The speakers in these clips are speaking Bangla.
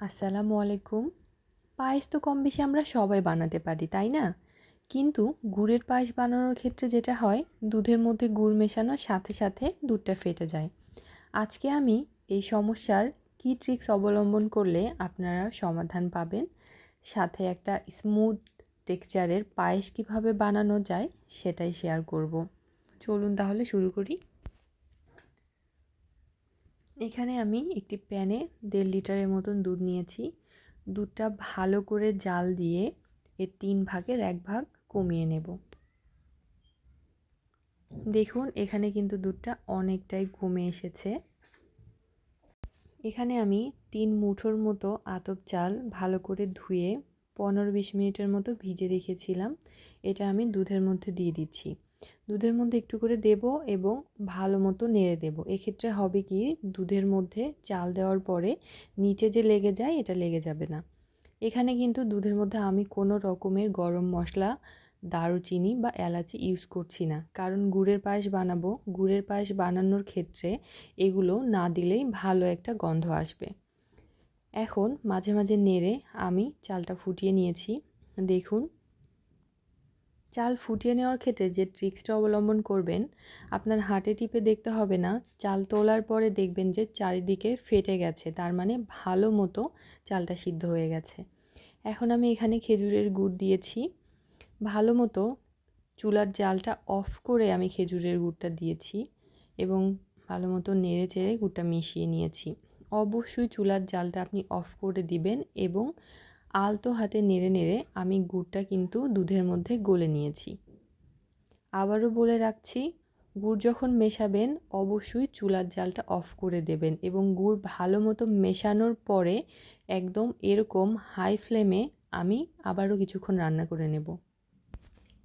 আসসালামু আলাইকুম। পায়েস তো কম বেশি আমরা সবাই বানাতে পারি, তাই না? কিন্তু গুড়ের পায়েস বানানোর ক্ষেত্রে যেটা হয়, দুধের মধ্যে গুড় মেশানোর সাথে সাথে দুধটা ফেটে যায়। আজকে আমি এই সমস্যার কী ট্রিক্স অবলম্বন করলে আপনারা সমাধান পাবেন, সাথে একটা স্মুথ টেক্সচারের পায়েস কীভাবে বানানো যায়, সেটাই শেয়ার করব। চলুন তাহলে শুরু করি। এখানে আমি একটি প্যানে দেড় লিটারের মতন দুধ নিয়েছি। দুধটা ভালো করে জাল দিয়ে এর তিন ভাগের এক ভাগ কমিয়ে নেব। দেখুন, এখানে কিন্তু দুধটা অনেকটাই কমে এসেছে। এখানে আমি তিন মুঠোর মতো আতপ চাল ভালো করে ধুয়ে পনেরো বিশ মিনিটের মতো ভিজে রেখেছিলাম। এটা আমি দুধের মধ্যে দিয়ে দিচ্ছি। দুধের মধ্যে একটু করে দেব এবং ভালো মতো নেড়ে দেব। এক্ষেত্রে হবে কি, দুধের মধ্যে চাল দেওয়ার পরে নিচে যে লেগে যায়, এটা লেগে যাবে না। এখানে কিন্তু দুধের মধ্যে আমি কোনো রকমের গরম মশলা, দারুচিনি বা এলাচি ইউজ করছি না। কারণ গুড়ের পায়েস বানাবো, গুড়ের পায়েস বানানোর ক্ষেত্রে এগুলো না দিলেই ভালো একটা গন্ধ আসবে। এখন মাঝে মাঝে নেড়ে আমি চালটা ফুটিয়ে নিয়েছি। দেখুন চাল ফুটিয়ে নেওয়ার ক্ষেত্রে যে ট্রিক্সটা অবলম্বন করবেন, আপনার হাটে টিপে দেখতে হবে না। চাল তোলার পরে দেখবেন যে চারিদিকে ফেটে গেছে, তার মানে ভালো মতো চালটা সিদ্ধ হয়ে গেছে। এখন আমি এখানে খেজুরের গুড় দিয়েছি। ভালো মতো চুলার জালটা অফ করে আমি খেজুরের গুড়টা দিয়েছি এবং ভালো মতো নেড়ে চেড়ে গুড়টা মিশিয়ে নিয়েছি। অবশ্যই চুলার জালটা আপনি অফ করে দিবেন এবং আলতো হাতে নেড়ে নেড়ে আমি গুড়টা কিন্তু দুধের মধ্যে গলে নিয়েছি। আবারও বলে রাখছি, গুড় যখন মেশাবেন অবশ্যই চুলার জালটা অফ করে দেবেন এবং গুড় ভালো মতো মেশানোর পরে একদম এরকম হাই ফ্লেমে আমি আবারও কিছুক্ষণ রান্না করে নেব।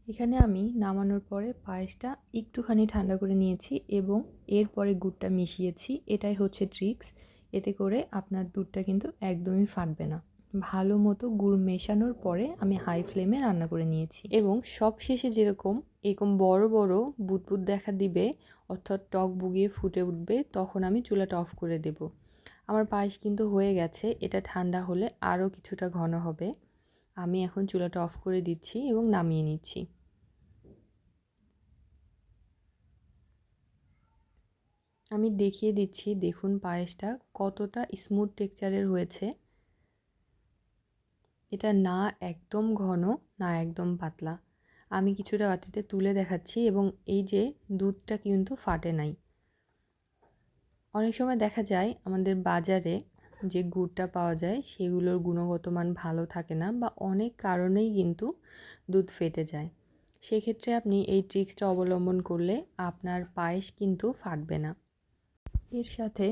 এখানে আমি নামানোর পরে পায়েসটা একটুখানি ঠান্ডা করে নিয়েছি এবং এরপরে গুড়টা মিশিয়েছি। এটাই হচ্ছে ট্রিক্স, এতে করে আপনার দুধটা কিন্তু একদমই ফাটবে না। ভালো মতো গুড় মেশানোর পরে আমি হাই ফ্লেমে রান্না করে নিয়েছি। এবং সব শেষে যেরকম এরকম বড় বড় বুদবুদ দেখা দিবে, অর্থাৎ টক বুগিয়ে ফুটে উঠবে, তখন আমি চুলাটা অফ করে দেব। আমার পায়েস কিন্তু হয়ে গেছে, এটা ঠান্ডা হলে আরও কিছুটা ঘন হবে। আমি এখন চুলাটা অফ করে দিচ্ছি এবং নামিয়ে নিচ্ছি। আমি দেখিয়ে দিচ্ছি, দেখুন পায়েসটা কতটা স্মুথ টেক্সচারের হয়েছে। এটা না একদম ঘন, না একদম পাতলা। আমি কিছুটা বাটিতে তুলে দেখাচ্ছি এবং এই যে দুধটা কিন্তু ফাটে নাই। অনেক সময় দেখা যায় আমাদের বাজারে যে গুড়টা পাওয়া যায়, সেগুলোর গুণগত মান ভালো থাকে না বা অনেক কারণেই কিন্তু দুধ ফেটে যায়। সেক্ষেত্রে আপনি এই ট্রিক্সটা অবলম্বন করলে আপনার পায়েস কিন্তু ফাটবে না। এর সাথে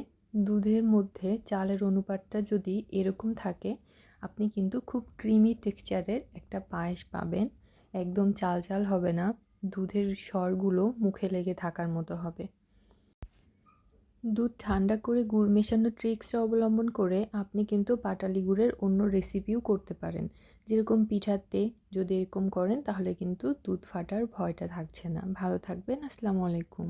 দুধের মধ্যে চালের অনুপাতটা যদি এরকম থাকে আপনি কিন্তু খুব ক্রিমি টেক্সচারের একটা পায়েস পাবেন। একদম চাল চাল হবে না, দুধের স্বরগুলো মুখে লেগে থাকার মতো হবে। দুধ ঠান্ডা করে গুড় মেশানো ট্রিক্সটা অবলম্বন করে আপনি কিন্তু পাটালি গুড়ের অন্য রেসিপিও করতে পারেন। যেরকম পিঠাতে যদি এরকম করেন, তাহলে কিন্তু দুধ ফাটার ভয়টা থাকছে না। ভালো থাকবেন, আসসালামু আলাইকুম।